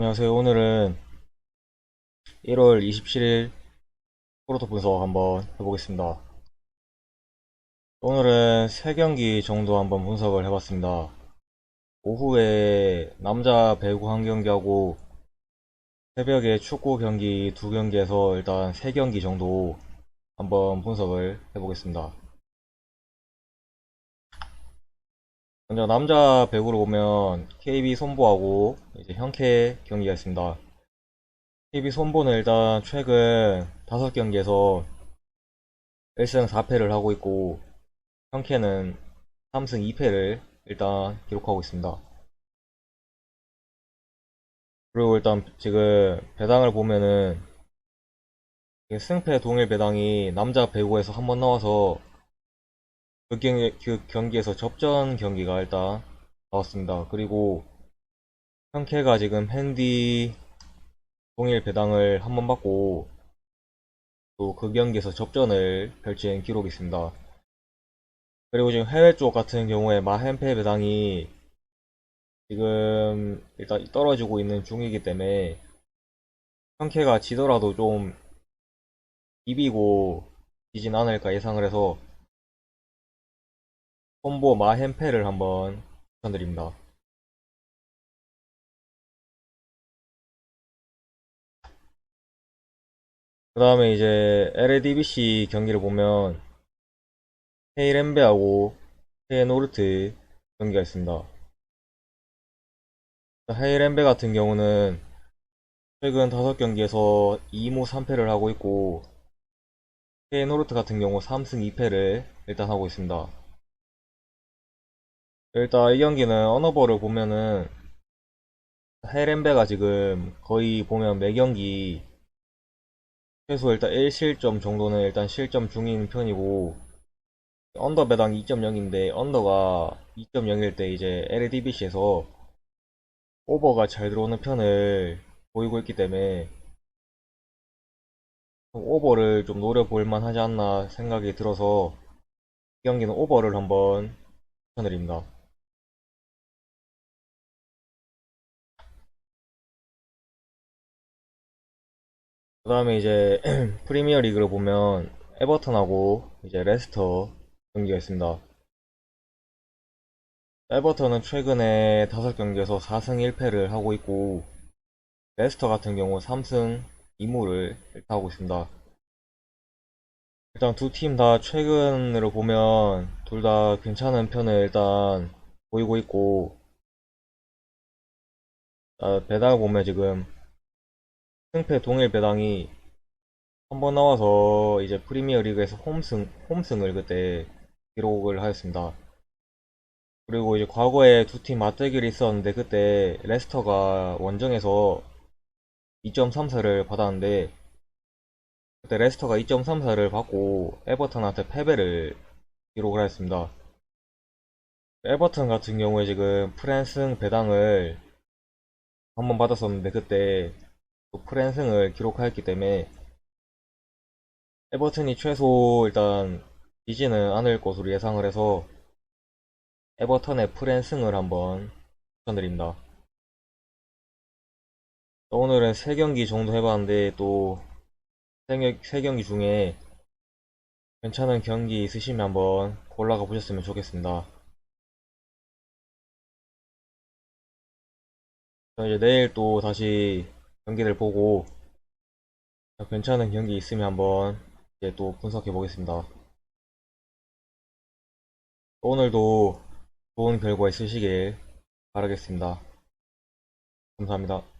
안녕하세요. 오늘은 1월 27일 프로토 분석 한번 해보겠습니다. 오늘은 3경기 정도 한번 분석을 해봤습니다. 오후에 남자 배구 한 경기하고 새벽에 축구 경기 두 경기에서 일단 3경기 정도 한번 분석을 해보겠습니다. 먼저 남자 배구를 보면 KB 손보하고 이제 현캐 경기가 있습니다. KB 손보는 일단 최근 5경기에서 1승 4패를 하고 있고 현캐는 3승 2패를 일단 기록하고 있습니다. 그리고 일단 지금 배당을 보면은 승패 동일 배당이 남자 배구에서 한 번 나와서 그, 경기, 그 경기에서 접전 경기가 일단 나왔습니다. 그리고 현캐가 지금 핸디 동일 배당을 한 번 받고 또 그 경기에서 접전을 펼친 기록이 있습니다. 그리고 지금 해외 쪽 같은 경우에 마헨페 배당이 지금 일단 떨어지고 있는 중이기 때문에 현캐가 지더라도 좀 비비고 지진 않을까 예상을 해서 콤보 마헨페를 한번 추천드립니다. 그 다음에 이제 LADBC 경기를 보면 헤이렌베하고 헤이노르트 경기가 있습니다. 헤이렌베 같은 경우는 최근 5경기에서 2무 3패를 하고 있고 헤이노르트 같은 경우 3승 2패를 일단 하고 있습니다. 일단 이 경기는 언어버를 보면은 헤렌베가 지금 거의 보면 매 경기 최소 일단 1실점 정도는 일단 실점 중인 편이고 언더 배당 2.0인데 언더가 2.0일 때 이제 LDBC에서 오버가 잘 들어오는 편을 보이고 있기 때문에 오버를 좀 노려볼 만하지 않나 생각이 들어서 이 경기는 오버를 한번 추천드립니다. 그 다음에 이제 프리미어 리그를 보면 에버턴하고 이제 레스터 경기가 있습니다. 에버턴은 최근에 5경기에서 4승 1패를 하고 있고 레스터 같은 경우 3승 2무를 하고 있습니다. 일단 두 팀 다 최근으로 보면 둘 다 괜찮은 편을 일단 보이고 있고 아, 배당을 보면 지금 승패 동일 배당이 한 번 나와서 이제 프리미어 리그에서 홈승, 홈승을 그때 기록을 하였습니다. 그리고 이제 과거에 두 팀 맞대결이 있었는데 그때 레스터가 원정에서 2.34를 받았는데 그때 레스터가 2.34를 받고 에버턴한테 패배를 기록을 하였습니다. 에버턴 같은 경우에 지금 프랜승 배당을 한 번 받았었는데 그때 또 프랜승을 기록하였기 때문에 에버튼이 최소 일단 지지는 않을 것으로 예상을 해서 에버턴의 프랜승을 한번 추천드립니다. 오늘은 3경기 정도 해봤는데 또 3경기 중에 괜찮은 경기 있으시면 한번 골라가 보셨으면 좋겠습니다. 이제 내일 또 다시 경기를 보고 괜찮은 경기 있으면 한번 이제 또 분석해 보겠습니다. 오늘도 좋은 결과 있으시길 바라겠습니다. 감사합니다.